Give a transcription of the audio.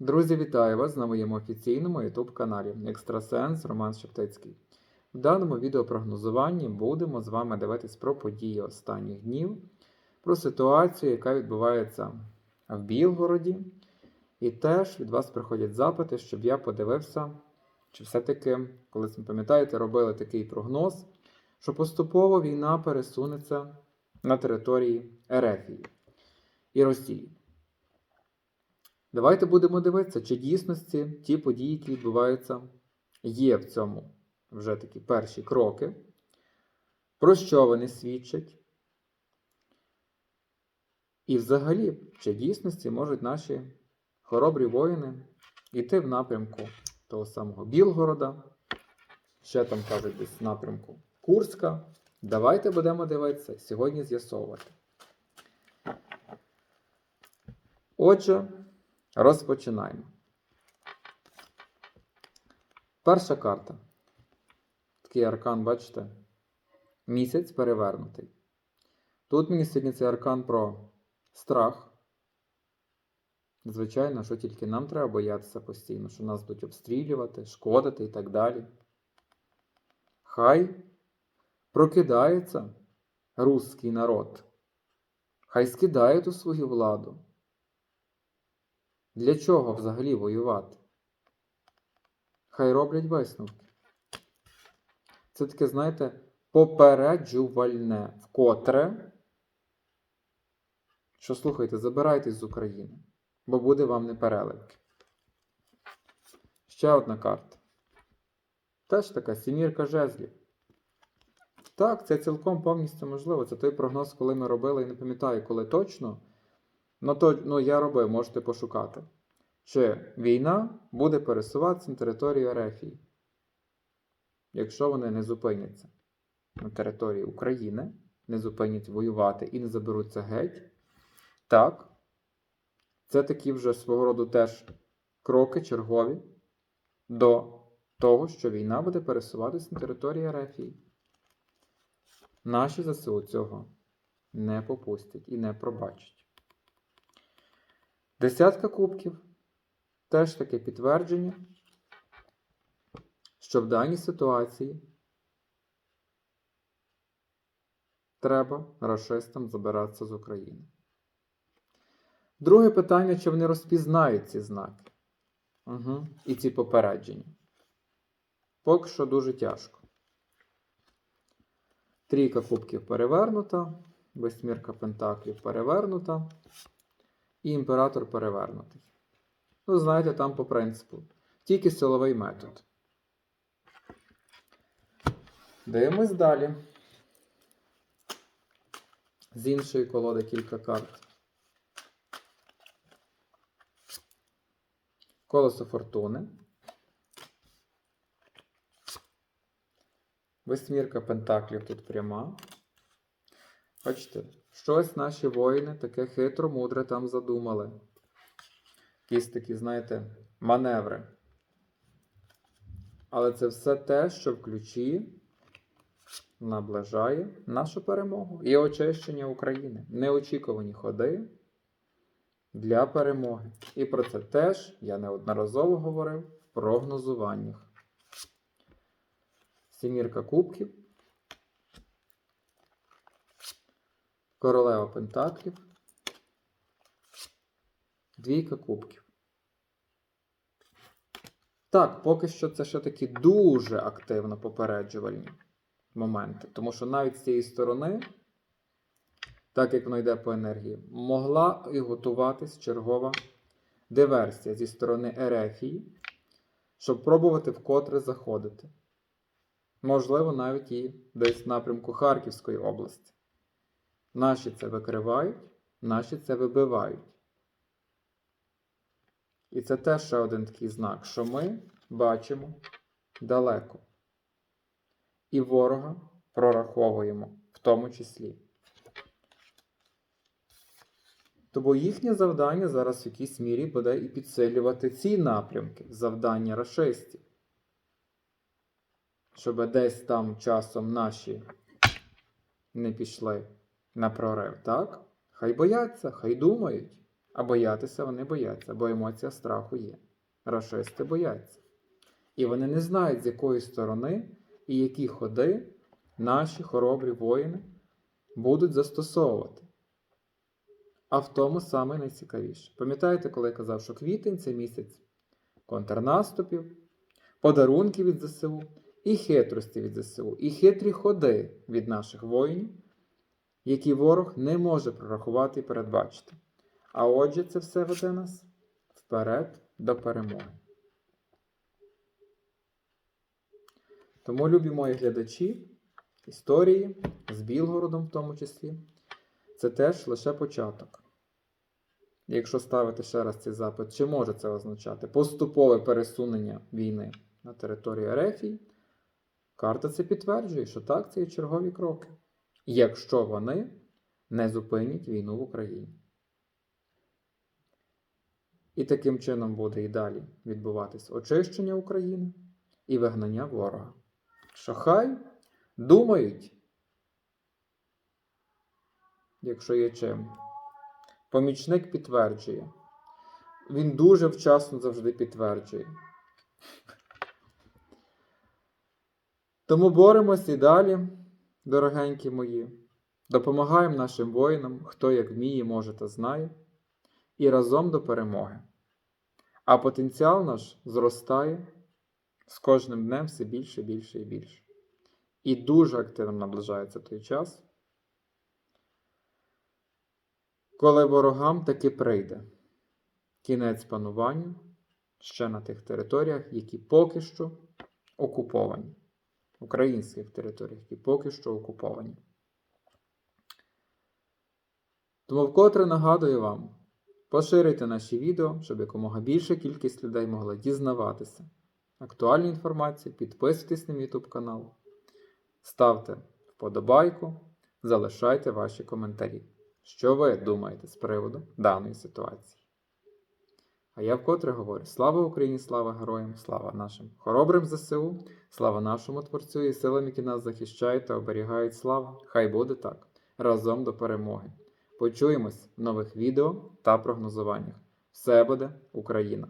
Друзі, вітаю вас на моєму офіційному YouTube каналі Екстрасенс Роман Шептицький. В даному відеопрогнозуванні будемо з вами дивитись про події останніх днів, про ситуацію, яка відбувається в Білгороді. І теж від вас приходять запити, щоб я подивився, чи все-таки, коли ви пам'ятаєте, робили такий прогноз, що поступово війна пересунеться на території Ерефії і Росії. Давайте будемо дивитися, чи дійсності ті події, які відбуваються, є в цьому вже такі перші кроки, про що вони свідчать. І взагалі, чи дійсності можуть наші хоробрі воїни йти в напрямку того самого Білгорода, ще там кажуть десь в напрямку Курська. Давайте будемо дивитися сьогодні з'ясовувати. Отже, Розпочинаємо. Перша карта. Такий аркан, бачите? Місяць перевернутий. Тут мені сьогодні цей аркан про страх. Звичайно, що тільки нам треба боятися постійно, що нас будуть обстрілювати, шкодити і так далі. Хай прокидається русський народ. Хай скидає ту свою владу. Для чого взагалі воювати? Хай роблять висновки. Це таке, знаєте, попереджувальне вкотре. Що слухайте, забирайтесь з України, бо буде вам не переливки. Ще одна карта. Теж така сімірка жезлів. Так, це цілком повністю можливо. Це той прогноз, коли ми робили, і не пам'ятаю, коли точно. Ну, то, ну я робив, можете пошукати. Чи війна буде пересуватися на територію Ерефії, якщо вони не зупиняться на території України, не зупинять воювати і не заберуться геть, так, це такі вже свого роду теж кроки чергові до того, що війна буде пересуватися на території Ерефії. Наші ЗСУ цього не попустять і не пробачать. Десятка кубків теж таке підтвердження, що в даній ситуації треба рашистам забиратися з України. Друге питання, чи вони розпізнають ці знаки угу. і ці попередження. Поки що дуже тяжко. Трійка кубків перевернута, восьмірка пентаклів перевернута і імператор перевернутий. Ну, знаєте, там по принципу. Тільки силовий метод. Дивимось далі. З іншої колоди кілька карт. Колесо фортуни. Восьмірка пентаклів тут пряма. Бачите, щось наші воїни таке хитро, мудре там задумали. Якісь такі, знаєте, маневри. Але це все те, що в ключі наближає нашу перемогу і очищення України. Неочікувані ходи для перемоги. І про це теж я неодноразово говорив в прогнозуваннях. Сімірка кубків. Королева Пентаклів. Двійка кубків. Так, поки що це ще такі дуже активно попереджувальні моменти. Тому що навіть з цієї сторони, так як воно йде по енергії, могла і готуватись чергова диверсія зі сторони Ерефії, щоб пробувати вкотре заходити. Можливо, навіть і десь в напрямку Харківської області. Наші це викривають, наші це вибивають. І це теж ще один такий знак, що ми бачимо далеко. І ворога прораховуємо в тому числі. Тому їхнє завдання зараз в якійсь мірі буде і підсилювати ці напрямки завдання рашистів. Щоб десь там часом наші не пішли на прорив, так? Хай бояться, хай думають. А боятися вони бояться, бо емоція страху є. Рашисти бояться. І вони не знають, з якої сторони і які ходи наші хоробрі воїни будуть застосовувати. А в тому саме найцікавіше. Пам'ятаєте, коли я казав, що квітень це місяць контрнаступів, подарунків від ЗСУ і хитрості від ЗСУ, і хитрі ходи від наших воїнів, які ворог не може прорахувати і передбачити. А отже, це все веде нас вперед до перемоги. Тому, любі мої глядачі, історії з Білгородом в тому числі, це теж лише початок. Якщо ставити ще раз цей запит, чи може це означати поступове пересунення війни на територію Ерефії, карта це підтверджує, що так, це є чергові кроки, якщо вони не зупинять війну в Україні. І таким чином буде і далі відбуватись очищення України і вигнання ворога. Що хай думають, якщо є чим. Помічник підтверджує. Він дуже вчасно завжди підтверджує. Тому боремось і далі, дорогенькі мої. Допомагаємо нашим воїнам, хто як вміє, може та знає, і разом до перемоги. А потенціал наш зростає з кожним днем все більше, більше і більше. І дуже активно наближається той час, коли ворогам таки прийде кінець панування ще на тих територіях, які поки що окуповані, українських територіях, які поки що окуповані. Тому вкотре нагадую вам, поширюйте наші відео, щоб якомога більша кількість людей могла дізнаватися актуальну інформацію, підписуйтесь на YouTube канал, ставте вподобайку, залишайте ваші коментарі. Що ви думаєте з приводу даної ситуації? А я вкотре говорю: слава Україні, слава героям, слава нашим хоробрим ЗСУ, слава нашому Творцю і силам, які нас захищають та оберігають слава. Хай буде так. Разом до перемоги. Почуємось в нових відео та прогнозуваннях. Все буде Україна!